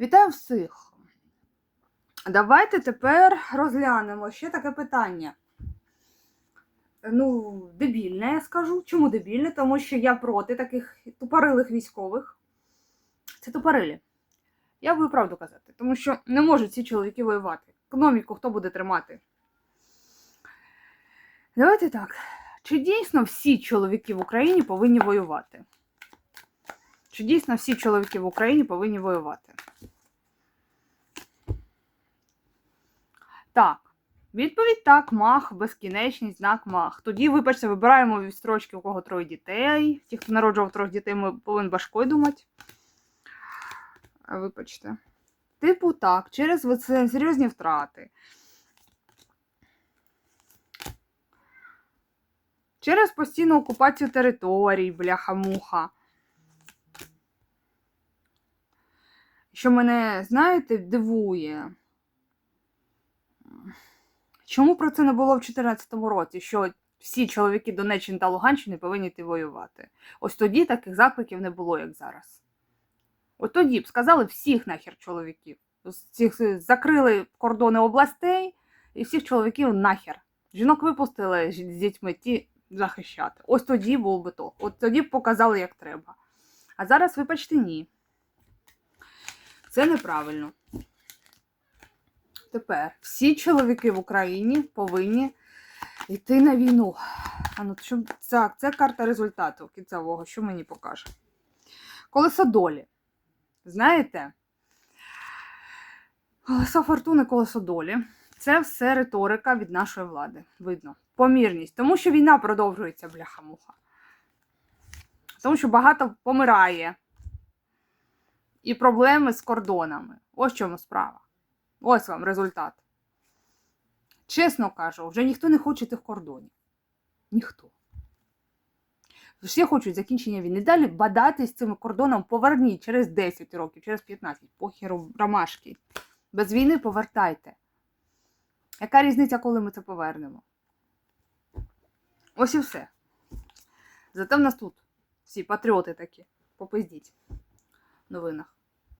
Вітаю всіх! Давайте тепер розглянемо ще таке питання. Ну, дебільне, я скажу. Чому дебільне? Тому що я проти таких тупорилих військових. Це тупорилі. Я буду правду казати, тому що не можуть ці чоловіки воювати. Економіку хто буде тримати? Давайте так. Чи дійсно всі чоловіки в Україні повинні воювати? Чи дійсно всі чоловіки в Україні повинні воювати? Так. Відповідь так, мах, безкінечність, знак мах. Тоді, вибачте, вибираємо від строчки, у кого троє дітей. Ті, хто народжував трьох дітей, ми повинні башкою думати. Вибачте. Типу, так, через серйозні втрати. Через постійну окупацію територій, бляха-муха. Що мене, знаєте, дивує. Чому про це не було в 2014 році? Що всі чоловіки Донеччини та Луганщини повинні йти воювати? Ось тоді таких закликів не було, як зараз. От тоді б сказали всіх нахер чоловіків. Всіх закрили кордони областей і всіх чоловіків нахер. Жінок випустили з дітьми ті захищати. Ось тоді був би то. От тоді б показали, як треба. А зараз, вибачте, ні. Це неправильно. Тепер всі чоловіки в Україні повинні йти на війну. А ну, що... Так, це карта результату кінцевого, що мені покаже. Колесо долі. Знаєте? Колесо фортуни, колесо долі. Це все риторика від нашої влади. Видно. Помірність. Тому що війна продовжується, бляха-муха. Тому що багато помирає. І проблеми з кордонами. Ось чому справа. Ось вам результат. Чесно кажу, вже ніхто не хоче тих кордонів. Ніхто. Всі хочуть закінчення війни. Далі бадатись цим кордоном поверніть через 10 років, через 15, похеру ромашки. Без війни повертайте. Яка різниця, коли ми це повернемо? Ось і все. Зате в нас тут всі патріоти такі. Попиздіть в новинах.